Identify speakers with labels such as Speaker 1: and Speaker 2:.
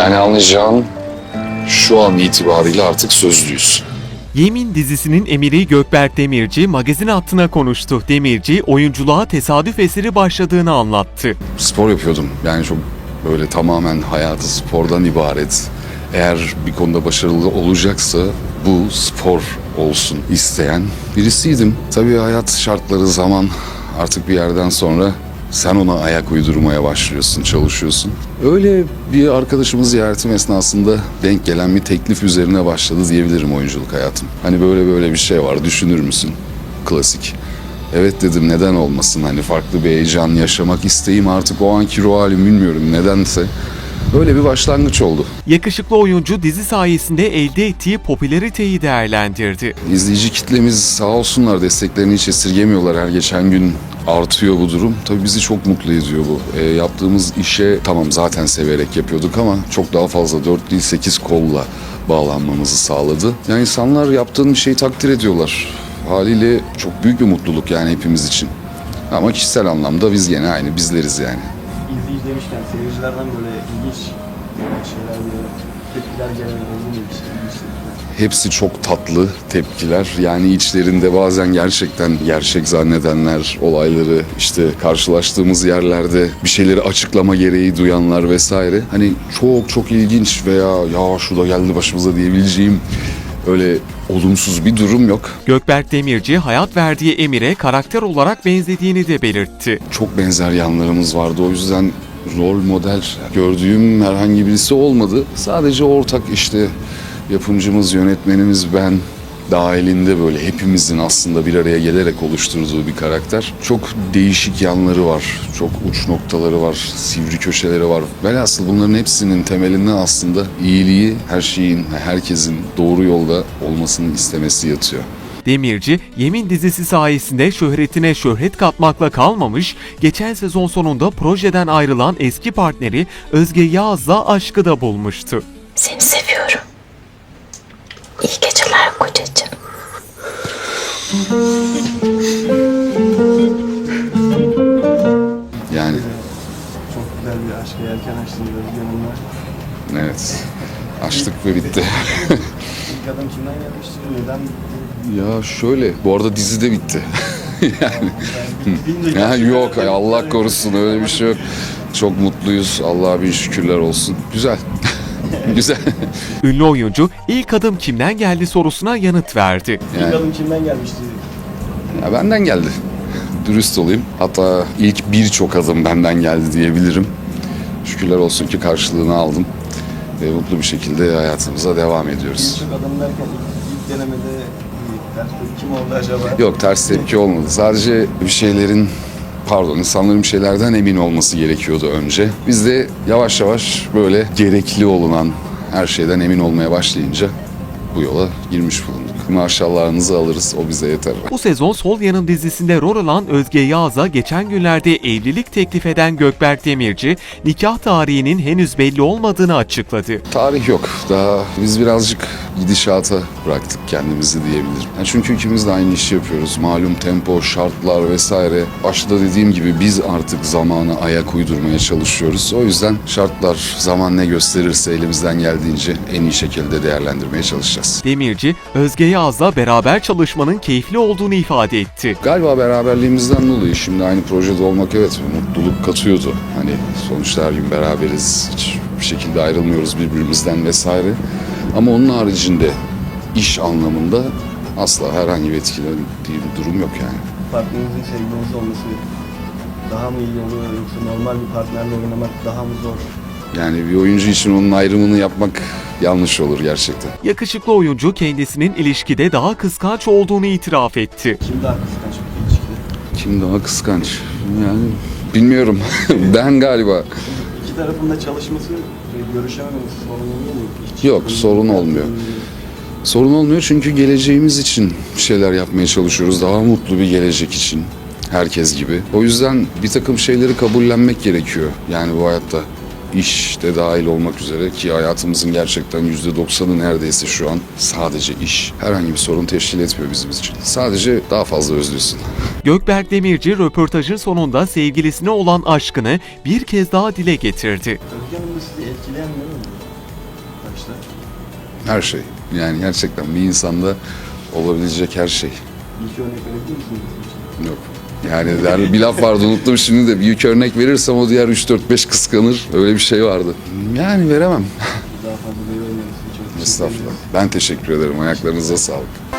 Speaker 1: Yani anlayacağın şu an itibariyle artık sözlüyüz.
Speaker 2: Yemin dizisinin emiri Gökberk Demirci magazin hattına konuştu. Demirci oyunculuğa tesadüf eseri başladığını anlattı.
Speaker 1: Spor yapıyordum. Yani çok böyle tamamen hayatı spordan ibaret. Eğer bir konuda başarılı olacaksa bu spor olsun isteyen birisiydim. Tabii hayat şartları zaman artık bir yerden sonra sen ona ayak uydurmaya başlıyorsun, çalışıyorsun. Öyle bir arkadaşımız ziyaretim esnasında denk gelen bir teklif üzerine başladı diyebilirim oyunculuk hayatım. Hani böyle böyle bir şey var düşünür müsün? Klasik. Evet dedim neden olmasın hani farklı bir heyecan yaşamak isteğim artık o anki ruh halim bilmiyorum nedense. Böyle bir başlangıç oldu.
Speaker 2: Yakışıklı oyuncu dizi sayesinde elde ettiği popülariteyi değerlendirdi.
Speaker 1: İzleyici kitlemiz sağ olsunlar desteklerini hiç esirgemiyorlar. Her geçen gün artıyor bu durum. Tabii bizi çok mutlu ediyor bu. E, yaptığımız işe tamam zaten severek yapıyorduk ama çok daha fazla 4 değil 8 kolla bağlanmamızı sağladı. Yani insanlar yaptığın bir şeyi takdir ediyorlar. Haliyle çok büyük bir mutluluk yani hepimiz için. Ama kişisel anlamda biz gene aynı bizleriz yani.
Speaker 3: İzleyici demişken seyircilerden böyle ilginç şeyler böyle tepkiler ilginç tepkiler.
Speaker 1: Hepsi çok tatlı tepkiler. Yani içlerinde bazen gerçekten gerçek zannedenler, olayları işte karşılaştığımız yerlerde bir şeyleri açıklama gereği duyanlar vesaire. Hani çok çok ilginç veya ya şu da geldi başımıza diyebileceğim öyle olumsuz bir durum yok.
Speaker 2: Gökberk Demirci hayat verdiği Emir'e karakter olarak benzediğini de belirtti.
Speaker 1: Çok benzer yanlarımız vardı. O yüzden rol model gördüğüm herhangi birisi olmadı. Sadece ortak işte yapımcımız, yönetmenimiz, ben dahilinde böyle hepimizin aslında bir araya gelerek oluşturduğu bir karakter. Çok değişik yanları var. Çok uç noktaları var. Sivri köşeleri var. Velhasıl bunların hepsinin temelinden aslında iyiliği, her şeyin, herkesin doğru yolda olmasını istemesi yatıyor.
Speaker 2: Demirci, Yemin dizisi sayesinde şöhretine şöhret katmakla kalmamış, geçen sezon sonunda projeden ayrılan eski partneri Özge Yağız'la aşkı da bulmuştu.
Speaker 4: Seni
Speaker 1: Yani
Speaker 3: Çok güzel bir aşka yelken açtınız Hanım'la.
Speaker 1: evet açtık ve bitti.
Speaker 3: İlk adım kimden gelmiştir? Neden?
Speaker 1: Ya şöyle, bu arada dizi de bitti.
Speaker 3: Deyince
Speaker 1: ya yok Allah korusun öyle bir şey yok. Çok mutluyuz. Allah'a bin şükürler olsun. Güzel. Güzel.
Speaker 2: Ünlü oyuncu ilk adım kimden geldi sorusuna yanıt verdi.
Speaker 3: İlk adım kimden gelmişti?
Speaker 1: ya benden geldi. Dürüst olayım. Hatta ilk birçok adım benden geldi diyebilirim. Şükürler olsun ki karşılığını aldım. Ve mutlu bir şekilde hayatımıza devam ediyoruz.
Speaker 3: Birçok adım derken ilk, ilk denemede ters tepki kim oldu acaba?
Speaker 1: Yok ters tepki olmadı. Sadece bir şeylerin pardon insanların şeylerden emin olması gerekiyordu önce. Biz de yavaş yavaş böyle gerekli olunan her şeyden emin olmaya başlayınca bu yola girmiş bulunduk. Maşallahınızı alırız o bize yeter.
Speaker 2: Bu sezon Sol Yanım dizisinde rol alan Özge Yağız'a geçen günlerde evlilik teklif eden Gökberk Demirci, nikah tarihinin henüz belli olmadığını açıkladı.
Speaker 1: Tarih yok. Daha biz birazcık gidişata bıraktık kendimizi diyebilirim. Yani çünkü ikimiz de aynı işi yapıyoruz. Malum tempo, şartlar vesaire. Başta dediğim gibi biz artık zamana ayak uydurmaya çalışıyoruz. O yüzden şartlar, zaman ne gösterirse elimizden geldiğince en iyi şekilde değerlendirmeye çalışacağız.
Speaker 2: Demirci, Özge Yağız'la beraber çalışmanın keyifli olduğunu ifade etti.
Speaker 1: Galiba beraberliğimizden dolayı şimdi aynı projede olmak evet mutluluk katıyordu. Hani sonuçta her gün beraberiz. Hiçbir şekilde ayrılmıyoruz birbirimizden vesaire. Ama onun haricinde iş anlamında asla herhangi bir etkilendiği bir durum yok yani.
Speaker 3: Partnerinizin sevgiliniz olması daha mı iyi oluyor yoksa normal bir partnerle oynamak daha mı zor?
Speaker 1: Yani bir oyuncu için onun ayrımını yapmak yanlış olur gerçekten.
Speaker 2: Yakışıklı oyuncu kendisinin ilişkide daha kıskanç olduğunu itiraf etti.
Speaker 3: Kim daha kıskanç bir ilişkide?
Speaker 1: Kim daha kıskanç? Yani bilmiyorum. ben galiba.
Speaker 3: İki tarafın da çalışması ve görüşememesi sorun oluyor mu? Hiç
Speaker 1: Yok, sorun olmuyor. Sorun olmuyor çünkü geleceğimiz için bir şeyler yapmaya çalışıyoruz. Daha mutlu bir gelecek için. Herkes gibi. O yüzden bir takım şeyleri kabullenmek gerekiyor. Yani bu hayatta işte dahil olmak üzere ki hayatımızın gerçekten yüzde doksanı neredeyse şu an sadece iş. Herhangi bir sorun teşkil etmiyor bizim için. Sadece daha fazla özlüyorsun.
Speaker 2: Gökberk Demirci röportajın sonunda sevgilisine olan aşkını bir kez daha dile getirdi.
Speaker 3: Özge Hanım da sizi etkileyen ne oldu? başta?
Speaker 1: Her şey. Yani gerçekten bir insanda olabilecek her şey.
Speaker 3: İlk örnek verebilir misiniz?
Speaker 1: Yok. Yani der, bir laf vardı unuttum şimdi de büyük örnek verirsem o diğer 3-4-5 kıskanır. Öyle bir şey vardı. Yani veremem.
Speaker 3: Daha fazla da
Speaker 1: Estağfurullah. Ben teşekkür ederim. Ayaklarınıza sağlık.